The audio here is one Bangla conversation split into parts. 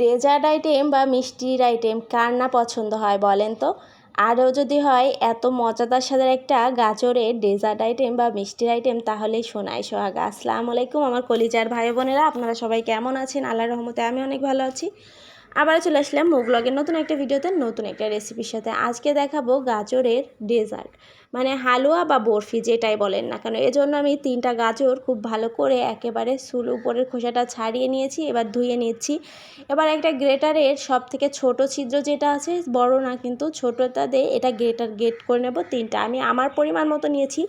ডেজার্ট আইটেম বা মিষ্টির আইটেম কার না পছন্দ হয় বলেন তো? আরও যদি হয়, এত মজাদার স্বাদের একটা গাজরের ডেজার্ট আইটেম বা মিষ্টির আইটেম, তাহলে শোনাই সোহাগ। আসসালামু আলাইকুম আমার কলিজার ভাই বোনেরা, আপনারা সবাই কেমন আছেন? আল্লাহ রহমতে আমি অনেক ভালো আছি। আবার চলে আসলাম মুগ ব্লগের নতুন একটা ভিডিওতে, নতুন একটা রেসিপির সাথে। আজকে দেখাবো গাজরের ডেজার্ট মানে হালুয়া বা বরফি যেটাই বলেন না কেন। এজন্য আমি তিনটা গাজর খুব ভালো করে একেবারে সুল উপরের খোসাটা ছাড়িয়ে নিয়েছি, এবার ধুয়ে নিচ্ছি। এবার একটা গ্রেটারের সব থেকে ছোট ছিদ্র যেটা আছে, বড় না কিন্তু ছোটোটা দিয়ে এটা গ্রেটার গ্রেট করে নেব তিনটা। আমি আমার পরিমাণ মতো নিয়েছি,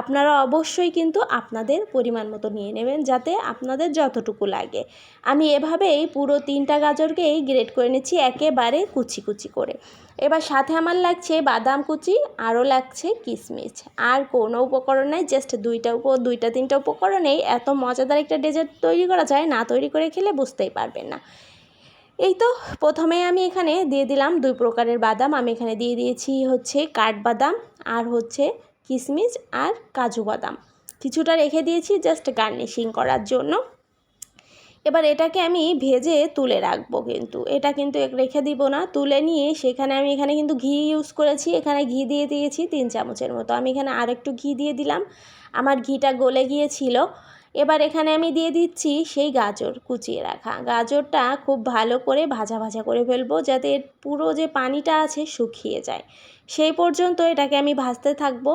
আপনারা অবশ্যই কিন্তু আপনাদের পরিমাণ মতো নিয়ে নেবেন যাতে আপনাদের যতটুকু লাগে। আমি এভাবেই পুরো তিনটা গাজরকেই গ্রেট করে নিচ্ছি একেবারে কুচি কুচি করে। এবার সাথে আমার লাগছে বাদাম কুচি, আরও লাগছে কিশমিশ আর কোনো উপকরণ নাই জাস্ট দুইটা উপ দুইটা তিনটা উপকরণেই এত মজাদার একটা ডেজার্ট তৈরি করা যায়, না তৈরি করে খেলে বুঝতেই পারবেন না। এই তো প্রথমে আমি এখানে দিয়ে দিলাম দুই প্রকারের বাদাম। আমি এখানে দিয়ে দিয়েছি হচ্ছে কাঠবাদাম আর হচ্ছে কিশমিশ আর কাজু বাদাম। কিছুটা রেখে দিয়েছি জাস্ট গার্নিশিং করার জন্য। এবার এটাকে আমি ভেজে তুলে রাখব কিন্তু। এটা কিন্তু রেখে দিব না, তুলে নিয়ে সেখানে আমি এখানে কিন্তু ঘি ইউজ করেছি, এখানে ঘি দিয়ে দিয়েছি তিন চামচের মতো। আমি এখানে আর একটু ঘি দিয়ে দিলাম, আমার ঘিটা গলে গিয়েছিল। এবার এখানে আমি দিয়ে দিচ্ছি সেই গাজর কুচিয়ে রাখা। গাজরটা খুব ভালো করে ভাজা ভাজা করে ফেলব যাতে পুরো যে পানিটা আছে শুকিয়ে যায়। সেই পর্যন্ত এটাকে আমি ভাজতে থাকব।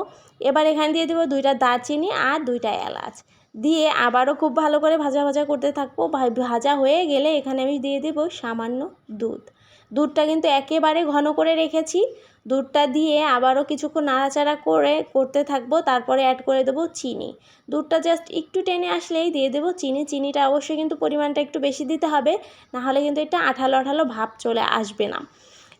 এবার এখানে দিয়ে দেবো দুইটা দারচিনি আর দুইটা এলাচ। দিয়ে আবারও খুব ভালো করে ভাজা ভাজা করতে থাকব। ভাজা হয়ে গেলে এখানে আমি দিয়ে দেব সামান্য দুধ। দুধটা কিন্তু একেবারে ঘন করে রেখেছি। দুধটা দিয়ে আবারও কিছুক্ষণ নাড়াচাড়া করে করতে থাকব। তারপরে অ্যাড করে দেবো চিনি। দুধটা জাস্ট একটু টেনে আসলেই দিয়ে দেবো চিনি। চিনিটা অবশ্যই কিন্তু পরিমাণটা একটু বেশি দিতে হবে। নাহলে কিন্তু এটা আঠালো আঠালো ভাব চলে আসবে না।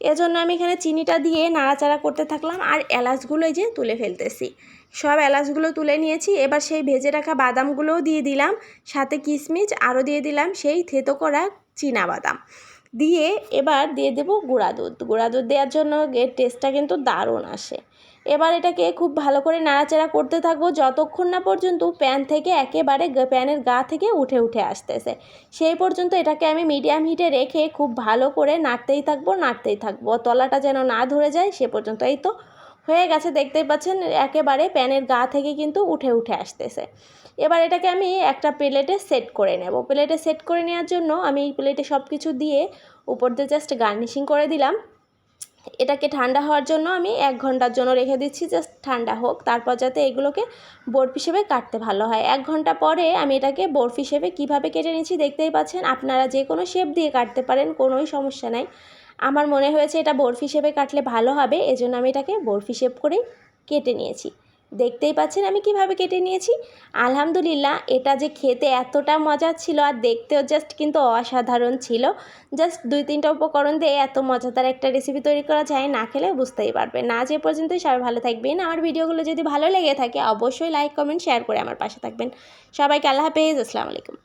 এজন্য আমি এখানে চিনিটা দিয়ে নাড়াচাড়া করতে থাকলাম আর এলাচগুলো যে তুলে ফেলতেছি। সব এলাচগুলো তুলে নিয়েছি। এবার সেই ভেজে রাখা বাদামগুলোও দিয়ে দিলাম। সাথে কিশমিচ আরও দিয়ে দিলাম। সেই থেতো করা বাদাম। দিয়ে এবার দিয়ে দেবো গুঁড়া দুধ। গুঁড়া দুধ দেওয়ার জন্য এর টেস্টটা কিন্তু দারুণ আসে। এবার এটাকে খুব ভালো করে নাড়াচাড়া করতে থাকব। যতক্ষণ না পর্যন্ত প্যান থেকে একেবারে প্যানের গা থেকে উঠে উঠে আসতেছে, সেই পর্যন্ত এটাকে আমি মিডিয়াম হিটে রেখে খুব ভালো করে নাড়তেই থাকব নাড়তেই থাকব। তলাটা যেন না ধরে যায়, সে পর্যন্ত এই তো হয়ে গেছে। দেখতেই পাচ্ছেন একেবারে প্যানের গা থেকে কিন্তু উঠে উঠে আসতেছে। এবার এটাকে আমি একটা প্লেটে সেট করে নেব। প্লেটে সেট করে নেওয়ার জন্য আমি এই প্লেটে সব কিছু দিয়ে উপর দিয়ে জাস্ট গার্নিশিং করে দিলাম। এটাকে ঠান্ডা হওয়ার জন্য আমি এক ঘণ্টার জন্য রেখে দিচ্ছি জাস্ট ঠান্ডা হোক। তারপর যাতে এগুলোকে বরফ হিসেবে কাটতে ভালো হয়। এক ঘণ্টা পরে আমি এটাকে বরফ হিসেবে কীভাবে কেটে নিচ্ছি দেখতেই পাচ্ছেন, আপনারা যে কোনো শেপ দিয়ে কাটতে পারেন, কোনোই সমস্যা নাই। আমার মনে হয়েছে এটা বরফ হিসেবে কাটলে ভালো হবে, এজন্য আমি এটাকে বরফ হিসেব করেই কেটে নিয়েছি। দেখতেই পাচ্ছেন আমি কীভাবে কেটে নিয়েছি। আলহামদুলিল্লাহ, এটা যে খেতে এতটা মজা ছিল আর দেখতেও জাস্ট কিন্তু অসাধারণ ছিল। জাস্ট দুই তিনটা উপকরণ দিয়ে এত মজাদার একটা রেসিপি তৈরি করা যায় না খেলে বুঝতেই পারবে না যে পর্যন্তই, সবাই ভালো থাকবেন। আমার ভিডিওগুলো যদি ভালো লেগে থাকে, অবশ্যই লাইক কমেন্ট শেয়ার করে আমার পাশে থাকবেন। সবাইকে আল্লাহ হাফেজ, আসসালামু আলাইকুম।